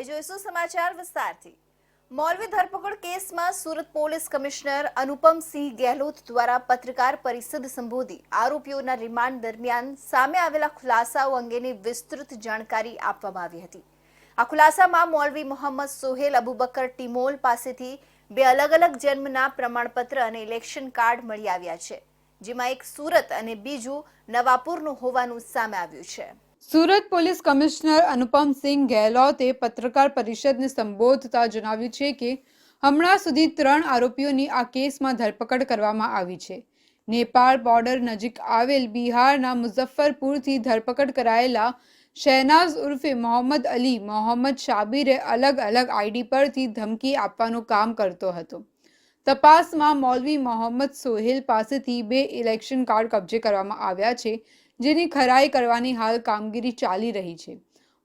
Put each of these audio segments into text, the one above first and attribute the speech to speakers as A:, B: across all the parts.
A: હવે જોઈશું સમાચાર વિસ્તારથી. મોરબી ધરપકડ કેસમાં સુરત પોલીસ કમિશનર અનુપમસિંહ ગેહલોત દ્વારા પત્રકાર પરિષદ સંબોધી. આરોપીઓના રિમાન્ડ દરમિયાન સામે આવેલા ખુલાસાઓ અંગેની વિસ્તૃત જાણકારી આપવામાં આવી હતી. આ ખુલાસામાં મોલવી મોહમ્મદ સોહેલ અબુબકર ટીમોલ પાસેથી બે અલગ અલગ જન્મના પ્રમાણપત્ર અને ઇલેક્શન કાર્ડ મળી આવ્યા છે, જેમાં એક સુરત અને બીજું નવાપુરનું હોવાનું સામે આવ્યું છે.
B: સુરત પોલીસ કમિશનર અનુપમસિંહ ગેહલોતે પત્રકાર પરિષદને સંબોધતા જણાવ્યું છે કે, હમણાં સુધી ત્રણ આરોપીઓની આ કેસમાં ધરપકડ કરવામાં આવી છે. નેપાળ બોર્ડર નજીક આવેલ બિહારના મુઝફ્ફરપુરથી ધરપકડ કરાયેલા શહેનાઝ ઉર્ફે મોહમ્મદ અલી મોહમ્મદ શાબીરે અલગ અલગ આઈડી પરથી ધમકી આપવાનું કામ કરતો હતો. તપાસમાં મૌલવી મોહમ્મદ સોહેલ પાસેથી બે ઇલેક્શન કાર્ડ કબજે કરવામાં આવ્યા છે. જેની ખરાઈ કરવાની હાલ કામગીરી ચાલી રહી છે.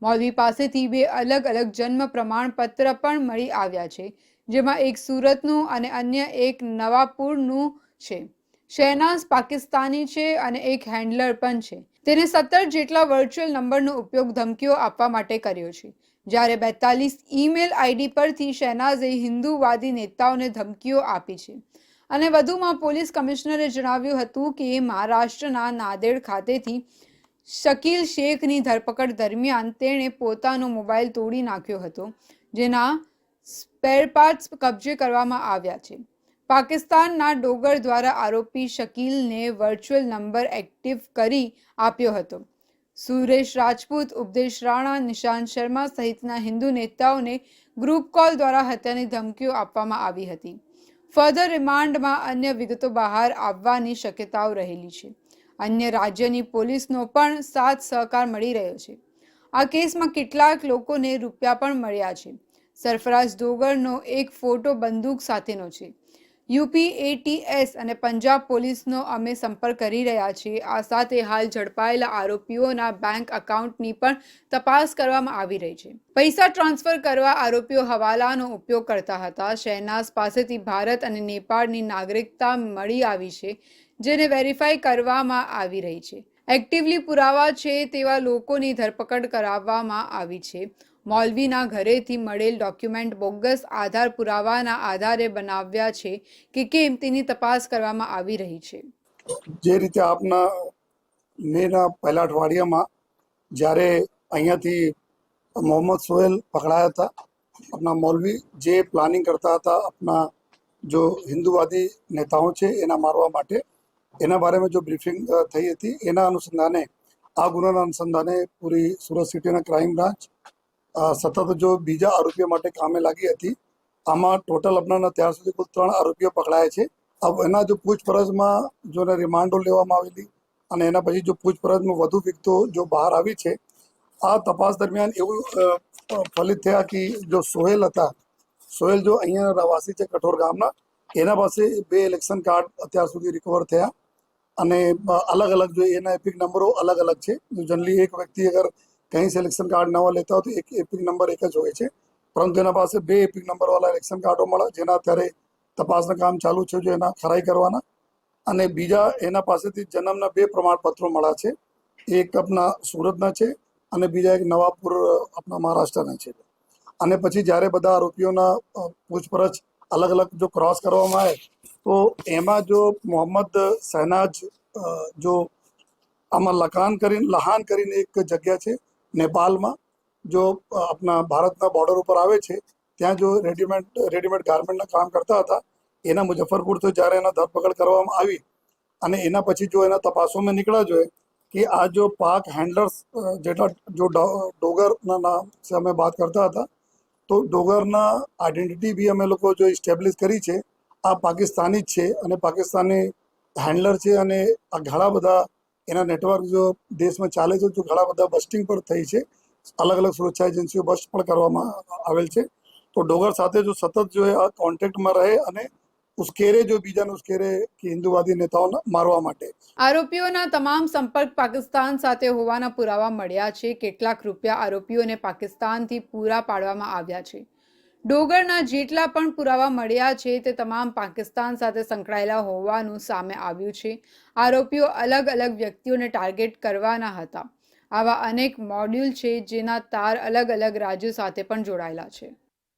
B: મૌલવી પાસેથી બે અલગ અલગ જન્મ પ્રમાણપત્ર પણ મળી આવ્યા છે, જેમાં એક સુરતનું અને અન્ય એક નવાપુરનું છે. શહેનાઝ પાકિસ્તાની છે અને એક હેન્ડલર પણ છે. તેને સત્તર જેટલા વર્ચ્યુઅલ નંબરનો ઉપયોગ ધમકીઓ આપવા માટે કર્યો છે. જ્યારે બેતાલીસ ઈમેલ આઈડી પરથી શહેનાઝે હિન્દુવાદી નેતાઓને ધમકીઓ આપી છે. અને વધુમાં પોલીસ કમિશનરે જણાવ્યું હતું કે મહારાષ્ટ્રના નાદેડ ખાતેથી શકીલ શેખની ધરપકડ દરમિયાન તેણે પોતાનો મોબાઈલ તોડી નાખ્યો હતો, જેના સ્પેરપાર્ટ્સ કબજે કરવામાં આવ્યા છે. પાકિસ્તાનના ડોગર દ્વારા આરોપી શકીલને વર્ચ્યુઅલ નંબર એક્ટિવ કરી આપ્યો હતો. સુરેશ રાજપૂત, ઉપદેશ રાણા, નિશાંત શર્મા સહિતના હિન્દુ નેતાઓને ગ્રુપ કોલ દ્વારા હત્યાની ધમકીઓ આપવામાં આવી હતી. ફર્ધર રિમાન્ડમાં અન્ય વિગતો બહાર આવવાની શક્યતાઓ રહેલી છે. અન્ય રાજ્યની પોલીસનો પણ સાથ સહકાર મળી રહ્યો છે. આ કેસમાં કેટલાક લોકોને રૂપિયા પણ મળ્યા છે. સરફરાજ ડોગરનો એક ફોટો બંદૂક સાથેનો છે. યુપી એટીએસ અને પંજાબ પોલીસનો અમે સંપર્ક કરી રહ્યા છીએ. આ સાથે હાલ ઝડપાયેલા આરોપીઓના બેંક એકાઉન્ટની પણ તપાસ કરવામાં આવી રહી છે. પૈસા ટ્રાન્સફર કરવા આરોપીઓ હવાલાનો ઉપયોગ કરતા હતા. શહેનાઝ પાસેથી ભારત અને નેપાળની નાગરિકતા મળી આવી છે, જેને વેરીફાઈ કરવામાં આવી રહી છે. એક્ટિવલી પુરાવા છે તેવા લોકોની ધરપકડ કરાવવામાં આવી છે. મૌલવીના ઘરેથી મળેલ ડોક્યુમેન્ટ બોગસ આધાર પુરાવાના આધારે બનાવ્યા છે કે કેમ તેની તપાસ કરવામાં આવી રહી છે.
C: જે રીતે આપના મેના પહેલા અઠવાડિયામાં જ્યારે અહીંયાથી મોહમ્મદ સોહેલ પકડાયા હતા, આપના મૌલવી જે પ્લાનિંગ કરતા હતા આપના જો હિન્દુવાદી નેતાઓ છે એના મારવા માટે, એના બારેમાં જો બ્રીફિંગ થઈ હતી, એના અનુસંધાને, આ ગુનાના અનુસંધાને પૂરી સુરત સિટીના ક્રાઇમ બ્રાન્ચ સતત જો બીજા આરોપીઓ માટે કામે લાગી હતી, આમાં ટોટલ અપનાના ત્યાર સુધી કુલ ત્રણ આરોપીઓ પકડાયા છે. એના જો પૂછપરછમાં જો એને રિમાન્ડો લેવામાં આવેલી અને એના પછી જો પૂછપરછમાં વધુ વિગતો જો બહાર આવી છે, આ તપાસ દરમિયાન એવું ફલિત થયા કે જો સોહેલ હતા, સોહેલ જો અહીંયા રહેવાસી છે કઠોર ગામના, એના પાસે બે ઇલેક્શન કાર્ડ અત્યાર સુધી રિકવર થયા અને અલગ અલગ જો એના એપિક નંબરો અલગ અલગ છે જનરલી એક વ્યક્તિ અગર કहीं સિલેક્શન કાર્ડ નવા લેતા હોય તો એક એપિક નંબર એક જ હોય છે પરંતુ એના પાસે બે એપિક નંબર વાળા ઇલેક્શન કાર્ડો મળે જેના અત્યારે તપાસના કામ ચાલુ છે જો એના ખરાઈ કરવાના અને બીજા એના પાસેથી જન્મના બે પ્રમાણપત્રો મળ્યા છે એક આપણા સુરતના છે અને બીજા એક નવાપુર આપણા મહારાષ્ટ્રના છે અને પછી જ્યારે બધા આરોપીઓના પૂછપરછ અલગ અલગ જો ક્રોસ કરવામાં આવે તો એમાં જો મોહમ્મદ શહેનાજ અ, જો આમાં લખાન કરીને લહાન કરીને એક જગ્યા છે નેપાલમાં, જો આપણા ભારતના બોર્ડર ઉપર આવે છે, ત્યાં જો રેડીમેડ રેડીમેડ ગાર્મેન્ટના કામ કરતા હતા, એના મુઝફ્ફરપુરથી જ્યારે એના ધરપકડ કરવામાં આવી, અને એના પછી જો એના તપાસોમાં નીકળ્યા જોઈએ, કે આ જો પાક હેન્ડલર્સ જેટલા જો ડોગરના નામ સે અમે વાત કરતા હતા, તો ડોગરના આઈડેન્ટિટી બી અમે લોકો જો ઇસ્ટેબ્લિશ કરી છે, આ પાકિસ્તાની જ છે, અને પાકિસ્તાની હેન્ડલર છે, અને આ ઘણા બધા એના નેટવર્ક જો દેશમાં ચાલે છે, તો ઘણા બધા બસ્ટિંગ પણ થઈ છે. અલગ અલગ સુરક્ષા એજન્સીઓ બસ્ટ પણ કરવામાં આવેલ છે. તો ડોગર સાથે જો સતત જો આ કોન્ટેક્ટમાં રહે અને ઉશ્કેરે જો બીજાને ઉશ્કેરે કે હિન્દુવાદી નેતાઓને મારવા માટે.
B: આરોપીઓના તમામ સંપર્ક પાકિસ્તાન સાથે હોવાના પુરાવા મળ્યા છે. કેટલાક રૂપિયા આરોપીઓને પાકિસ્તાનથી પૂરા પાડવામાં આવ્યા છે. ડોગરના જેટલા પણ પુરાવા મળ્યા છે તે તમામ પાકિસ્તાન સાથે સંકળાયેલા હોવાનું સામે આવ્યું છે. આરોપીઓ અલગ અલગ વ્યક્તિઓને ટાર્ગેટ કરવાના હતા. આવા અનેક મોડ્યુલ છે જેના તાર અલગ અલગ રાજ્યો સાથે પણ જોડાયેલા છે.